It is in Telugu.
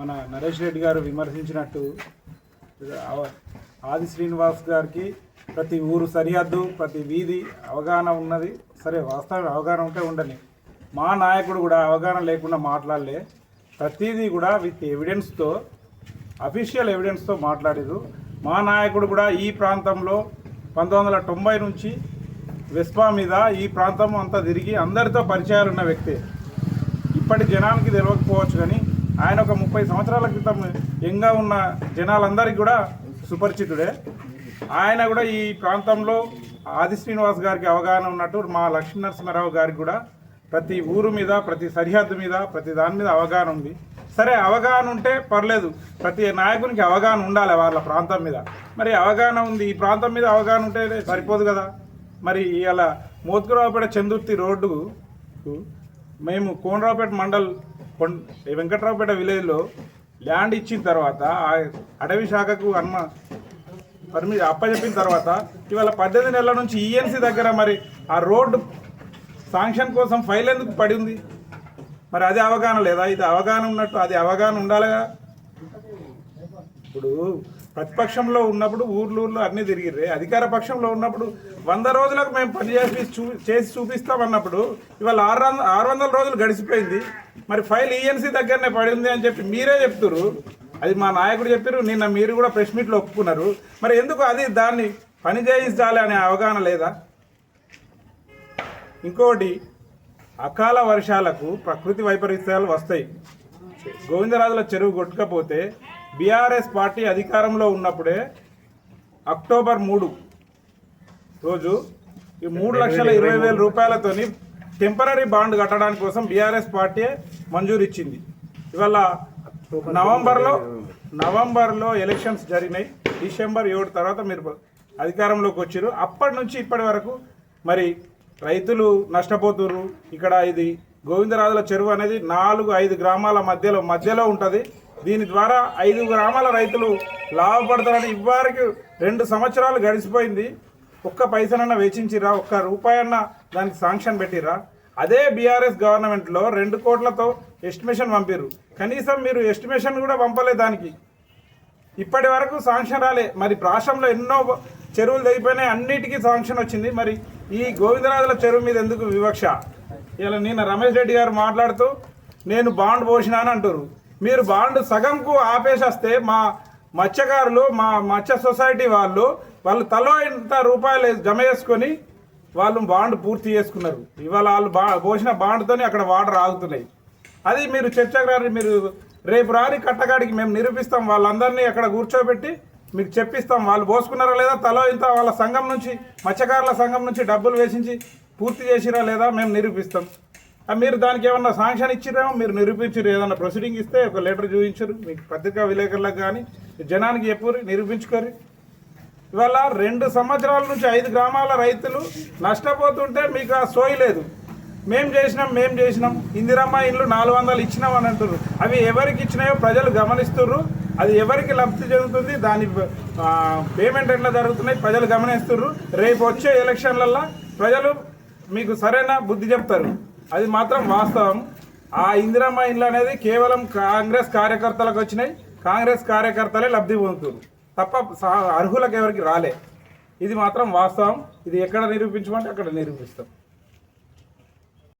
మన నరేష్ రెడ్డి గారు విమర్శించినట్టు ఆది శ్రీనివాస్ గారికి ప్రతి ఊరు సరిహద్దు ప్రతి వీధి అవగాహన ఉన్నది. సరే వాస్తవం అవగాహన ఉంటే ఉండని. మా నాయకుడు కూడా అవగాహన లేకుండా మాట్లాడలే. ప్రతిదీ కూడా విత్ ఎవిడెన్స్తో అఫీషియల్ ఎవిడెన్స్తో మాట్లాడారు మా నాయకుడు కూడా ఈ ప్రాంతంలో పంతొమ్మిది వందల తొంభై నుంచి వెస్పా మీద ఈ ప్రాంతం అంతా తిరిగి అందరితో పరిచయాలు ఉన్న వ్యక్తి. ఇప్పటి జనానికి తెలియకపోవచ్చు కానీ ఆయన ఒక ముప్పై సంవత్సరాల క్రితం యంగా ఉన్న జనాలందరికీ కూడా సుపరిచితుడే. ఆయన కూడా ఈ ప్రాంతంలో ఆది శ్రీనివాస్ గారికి అవగాహన ఉన్నట్టు మా లక్ష్మీ నరసింహారావు గారికి కూడా ప్రతి ఊరు మీద ప్రతి సరిహద్దు మీద ప్రతి దాని మీద అవగాహన ఉంది. సరే అవగాహన ఉంటే పర్లేదు. ప్రతి నాయకునికి అవగాహన ఉండాలి వాళ్ళ ప్రాంతం మీద. మరి అవగాహన ఉంది. ఈ ప్రాంతం మీద అవగాహన ఉంటే సరిపోదు కదా. మరి ఇలా మోత్కురావుపేట చందుర్తి రోడ్డు మేము కోనరావుపేట మండల్ కొన్ వెంకట్రావుపేట విలేజ్లో ల్యాండ్ ఇచ్చిన తర్వాత ఆ అటవీ శాఖకు అన్న పర్మి అప్పచెప్పిన తర్వాత ఇవాళ పద్దెనిమిది నెలల నుంచి ఈఎన్సీ దగ్గర మరి ఆ రోడ్డు శాంక్షన్ కోసం ఫైల్ ఎందుకు పడి ఉంది? మరి అది అవగాహన లేదా? ఇది అవగాహన ఉన్నట్టు అది అవగాహన ఉండాలిగా? ఇప్పుడు ప్రతిపక్షంలో ఉన్నప్పుడు ఊర్లూర్లో అన్నీ తిరిగిర్రే. అధికార పక్షంలో ఉన్నప్పుడు వంద రోజులకు మేము పని చేసి చూ చేసి చూపిస్తామన్నప్పుడు ఇవాళ ఆరు వందల ఆరు వందల రోజులు గడిచిపోయింది. మరి ఫైల్ ఈఎన్సీ దగ్గరనే పడింది అని చెప్పి మీరే చెప్తున్నారు అది మా నాయకుడు చెప్పారు నిన్న మీరు కూడా ప్రెస్ మీట్లో ఒప్పుకున్నారు. మరి ఎందుకు అది దాన్ని పని చేయించాలి అనే అవగాహన లేదా? ఇంకోటి అకాల వర్షాలకు ప్రకృతి వైపరీత్యాలు వస్తాయి. గోవిందరాజుల చెరువు కొట్టుకపోతే బీఆర్ఎస్ పార్టీ అధికారంలో ఉన్నప్పుడే అక్టోబర్ మూడు రోజు ఈ మూడు లక్షల ఇరవై వేల రూపాయలతోని టెంపరీ బాండ్ కట్టడానికి కోసం బీఆర్ఎస్ పార్టీ మంజూరు ఇచ్చింది ఇవాళ నవంబర్లో నవంబర్లో ఎలక్షన్స్ జరిగినాయి. డిసెంబర్ ఏడు తర్వాత మీరు అధికారంలోకి వచ్చారు అప్పటి నుంచి ఇప్పటి వరకు మరి రైతులు నష్టపోతున్నారు ఇక్కడ ఇది గోవిందరాజుల చెరువు అనేది నాలుగు ఐదు గ్రామాల మధ్యలో మధ్యలో ఉంటుంది. దీని ద్వారా ఐదు గ్రామాల రైతులు లాభపడతారని ఇవ్వరికి రెండు సంవత్సరాలు గడిచిపోయింది. ఒక్క పైసనన్నా వెచ్చించిరా ఒక్క రూపాయన్న దానికి శాంక్షన్ పెట్టిరా. అదే బీఆర్ఎస్ గవర్నమెంట్లో రెండు కోట్లతో ఎస్టిమేషన్ పంపిర్రు. కనీసం మీరు ఎస్టిమేషన్ కూడా పంపలేదు దానికి. ఇప్పటి వరకు శాంక్షన్ రాలే. మరి రాష్ట్రంలో ఎన్నో చెరువులు తెగిపోయినాయి అన్నిటికీ శాంక్షన్ వచ్చింది. మరి ఈ గోవిందరాజుల చెరువు మీద ఎందుకు వివక్ష? ఇలా నిన్న రమేష్ రెడ్డి గారు మాట్లాడుతూ నేను బాండ్ పోసినా అని అంటారు మీరు బాండ్ సగంకు ఆపేసేస్తే మా మత్స్యకారులు మా మత్స్య సొసైటీ వాళ్ళు వాళ్ళు తలో ఇంత రూపాయలు జమ చేసుకొని వాళ్ళు బాండ్ పూర్తి చేసుకున్నారు. ఇవాళ వాళ్ళు బా పోసిన బాండ్తోనే అక్కడ వాటర్ ఆగుతున్నాయి. అది మీరు చర్చకు రాని మీరు రేపు రాని కట్టగాడికి మేము నిరూపిస్తాం. వాళ్ళందరినీ అక్కడ కూర్చోబెట్టి మీకు చెప్పిస్తాం. వాళ్ళు పోసుకున్నారా లేదా? తలో ఇంత వాళ్ళ సంఘం నుంచి మత్స్యకారుల సంఘం నుంచి డబ్బులు వేసించి పూర్తి చేసిరా లేదా? మేము నిరూపిస్తాం. మీరు దానికి ఏమన్నా శాంక్షన్ ఇచ్చిరేమో మీరు నిరూపించారు ఏదన్నా ప్రొసీడింగ్ ఇస్తే ఒక లెటర్ చూపించరు మీకు పత్రికా విలేకరులకు కానీ జనానికి చెప్పురు నిరూపించుకోరు ఇవాళ రెండు సంవత్సరాల నుంచి ఐదు గ్రామాల రైతులు నష్టపోతుంటే మీకు ఆ సోయి లేదు. మేం చేసినాం మేం చేసినాం. ఇందిరమ్మ ఇండ్లు నాలుగు వందలు ఇచ్చినాం అని అంటున్నారు అవి ఎవరికి ఇచ్చినాయో ప్రజలు గమనిస్తున్నారు అది ఎవరికి లబ్ధి చెందుతుంది? దాని పేమెంట్ ఎట్లా జరుగుతున్నాయి? ప్రజలు గమనిస్తున్నారు రేపు వచ్చే ఎలక్షన్లల్లో ప్రజలు మీకు సరైన బుద్ధి చెప్తారు. అది మాత్రం వాస్తవం. ఆ ఇందిరమ్మ ఇండ్లు అనేది కేవలం కాంగ్రెస్ కార్యకర్తలకు వచ్చినాయి. కాంగ్రెస్ కార్యకర్తలే లబ్ధి పొందుతున్నారు. తప్ప అర్హులకు ఎవరికి రాలే. ఇది మాత్రం వాస్తవం. ఇది ఎక్కడ నిరూపించమంటే అక్కడ నిరూపిస్తాం.